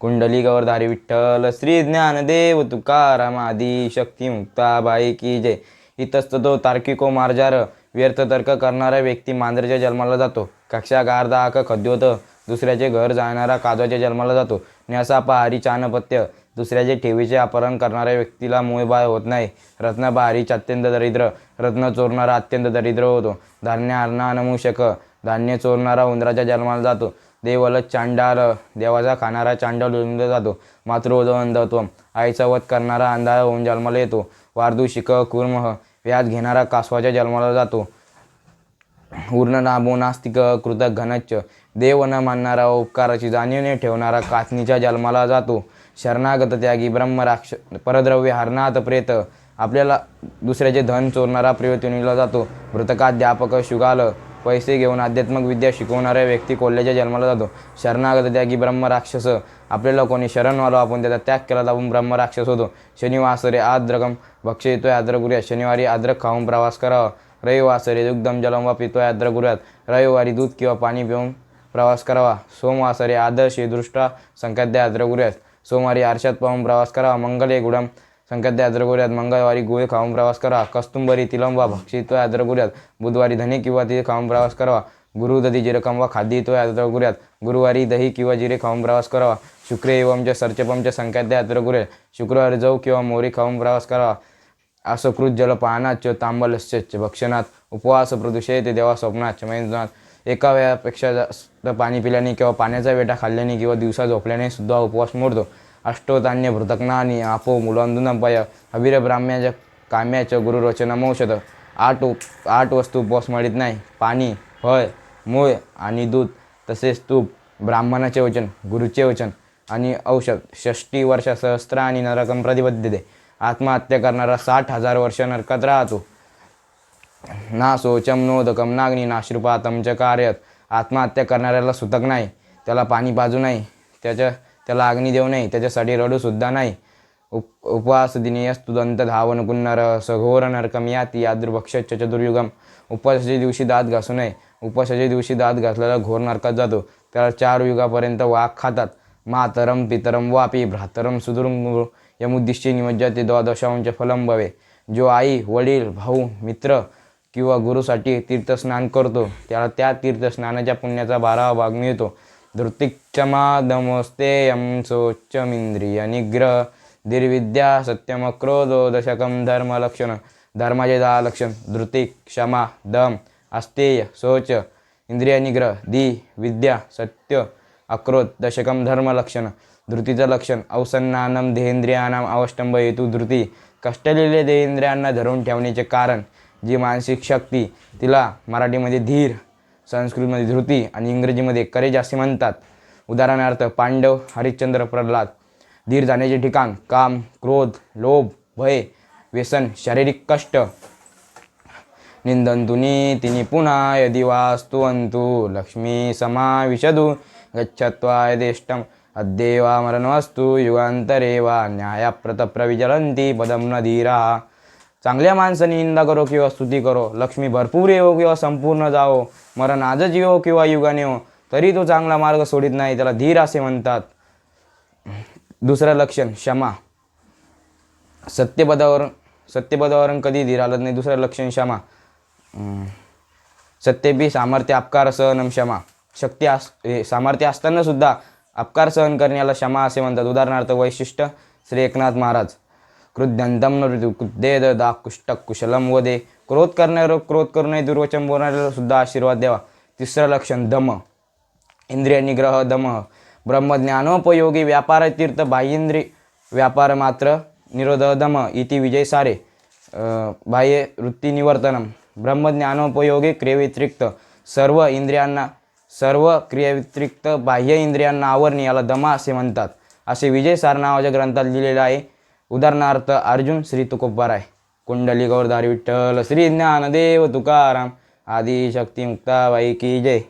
कुंडली गौरधारी विठ्ठल श्री ज्ञानदेव तुकाराम आदी शक्ती मुक्ताबाई की जय. इतस्ततो तार्किको मार्जार व्यर्थ तर्क करणारा व्यक्ती मांजरच्या जन्माला जातो. कक्षा गारदाक खद्योत दुसऱ्याचे घर जाणारा काजवाच्या जन्माला जातो. न्यासा पहारी चानपत्य दुसऱ्याचे ठेवीचे अपहरण करणाऱ्या व्यक्तीला मुळबाळ होत नाही. रत्न बहारीच अत्यंत दरिद्र रत्न चोरणारा अत्यंत दरिद्र होतो. धान्य अन्ना अनमूषक धान्य चोरणारा उंदराच्या जन्माला जातो. देवल चांडाल देवाचा खाणारा चांडल उलंद जातो. मातृदवंदत्व आईचा वध करणारा अंधार होऊन जन्माला येतो. वार्दुशिक कुर्मह. व्याज घेणारा कासवाच्या जन्माला जातो. उर्ण नामो नास्तिक कृतक घनच्च. देव न मानणारा उपकाराची जाणीवने ठेवणारा काचनीच्या जन्माला जातो. शरणागत त्यागी ब्रह्मराक्ष परद्रव्य हरणात प्रेत. आपल्याला दुसऱ्याचे धन चोरणारा प्रयोजनीला जातो. मृतकाध्यापक शुगाल. पैसे घेऊन आध्यात्मिक विद्या शिकवणाऱ्या व्यक्ती कोल्ह्याच्या जन्माला जातो. शरणागत त्यागी ब्रह्मराक्षस. आपल्याला कोणी शरण आलो आपण त्याचा त्याग केला तर आपण ब्रह्मराक्षस होतो. शनिवासरे आद्रकम भक्ष येतोय आद्रगुर्या शनिवारी आद्रक खाऊन प्रवास करावा रविवासरे दुग्धम जलम वा पितोय आद्रगुर्यात. रविवारी दूध किंवा पाणी पिऊन प्रवास करावा. सोमवासरे आदर्श दृष्टा संख्याद्या आद्रगुर्यात. सोमवारी आरशात पाहून प्रवास करावा. मंगले गुडम संख्याद्या आद्रगोऱ्यात मंगळवारी गोळे खाऊन प्रवास करा. कस्तुंबरी तिलंबा भक्षित्व आद्रगोऱ्यात. बुधवारी धने किंवा ते खाऊन प्रवास करावा. गुरुदधी जिरे वा खाद्य तो गुरुवारी दही किंवा जिरे खाऊन प्रवास करावा. शुक्र एवमच्या सर्चपमच्या संख्याद्या आद्रगुरे. शुक्रवारी जाऊ किंवा मोरी खाऊन प्रवास करावा. असकृत जल पानाच तांबलस्य भक्षणात उपवास प्रदूषित देवा स्वप्नाच मैदानात एका वेळापेक्षा जास्त पाणी पिल्याने किंवा पाण्याचा वेटा खाल्ल्याने किंवा दिवसा झोपल्याने सुद्धा उपवास मोडतो. अष्टोधान्य भृतज्ञानी आपो मुलांदुनपय अविरब्राह्म्याच्या काम्याचं गुरुरचनमौषध आठ उप आठ वस्तू उपवास मळीत नाही पाणी फळ मूळ आणि दूध तसेच तूप ब्राह्मणाचे वचन गुरुचे वचन आणि औषध षष्टी वर्ष सहस्त्र आणि नरकम प्रतिबद्धते आत्महत्या करणारा साठ हजार वर्ष नरकात राहतो. ना सोचम नोदकम नागनी नाश्रुपातम च कार्यत. आत्महत्या करणाऱ्याला सुतक नाही त्याला पाणी पाजू नाही त्याच्या त्याला अग्नी देऊ नाही त्याच्यासाठी रडूसुद्धा नाही. उप उपवास दिनेयस तुदंत धावन कुन्नर सघोर नरकम याती यादृभक्ष चतुर्युगम उपवासाच्या दिवशी दात घासू नये. उपवासाच्या दिवशी दात घासलेला घोर नरकात जातो. त्याला चार युगापर्यंत वाघ खातात. मातरम पितरम वापी भ्रातरम सुदुरुंग यमुद्दिष्टी निमज्जाते द्वादशांचे फलम भवे. जो आई वडील भाऊ मित्र किंवा गुरुसाठी तीर्थस्नान करतो त्याला त्या तीर्थस्नानाच्या पुण्याचा बारावा भाग मिळतो. धृतिक्षमा दमोस्ते यम निग्रह धीरविद्या सत्यमक्रोधो दशकं धर्मलक्षण लक्षण धर्माचे दहा लक्षण धृती क्षमा दम अस्तेय शोच इंद्रिय निग्रह दी विद्या सत्य अक्रोध दशकम धर्मलक्षण धृतीचं लक्षण अवसन्नानम देहेंद्रियानाम अवष्टंब हेतू धृती कष्टलेले देहेंद्रियांना धरून ठेवण्याचे कारण जी मानसिक शक्ती तिला मराठीमध्ये धीर संस्कृतमध्ये धृती आणि इंग्रजीमध्ये करेज असे म्हणतात. उदाहरणार्थ पांडव हरिश्चंद्र प्रल्हाद. धीर जाण्याचे ठिकाण काम क्रोध लोभ भय व्यसन शारीरिक कष्ट. निंदंतुनी तिनी पुन्हा यदि वास्तुवंतु लक्ष्मी समाविशदु गच्छत्वा यथेष्टम अद्येवा मरणवस्तु युगांतरे वा न्यायप्रतप्रविचलंती पदम न धीरा. चांगल्या माणसाने निंदा करो किंवा स्तुती करो. लक्ष्मी भरपूर येवो किंवा संपूर्ण जावो. मरण आजच येवो किंवा युगाने येवो. तरी तो चांगला मार्ग सोडित नाही त्याला धीर असे म्हणतात. दुसरं लक्षण क्षमा. सत्यपदावर सत्यपदावरून कधी धीर आलं नाही. दुसरं लक्षण क्षमा. सत्यपी सामर्थ्य अपकार सहनम क्षमा. शक्ती अस हे सामर्थ्य असताना सुद्धा अपकार सहन करण्याला क्षमा असे म्हणतात. उदाहरणार्थ वैशिष्ट्य श्री एकनाथ महाराज. कृद्यंतम न कृदे दा कुष्टक कुशलम वदे क्रोध करणाऱ्यावर क्रोध करू नये दुर्वचन बोलणाऱ्याला सुद्धा आशीर्वाद द्यावा तिसरं लक्षण दम। इंद्रिय निग्रह दम। ब्रह्मज्ञानोपयोगी व्यापार तीर्थ बाह्येंद्रिय व्यापार मात्र निरोध दम इति विजय सारे। बाह्य वृत्ती निवर्तनम। ब्रह्मज्ञानोपयोगी क्रियव्यतिरिक्त सर्व इंद्रियांना सर्व क्रियेव्यतिरिक्त बाह्य इंद्रियांना आवरणे याला दमा असे म्हणतात. असे विजय सार नावाच्या ग्रंथात लिहिलेलं आहे. उदाहरणार्थ अर्जुन श्री तुकोबाराय. कुंडली गौरधारी विठ्ठल श्री ज्ञानदेव तुकाराम. आदी शक्ती मुक्ताबाई की जय.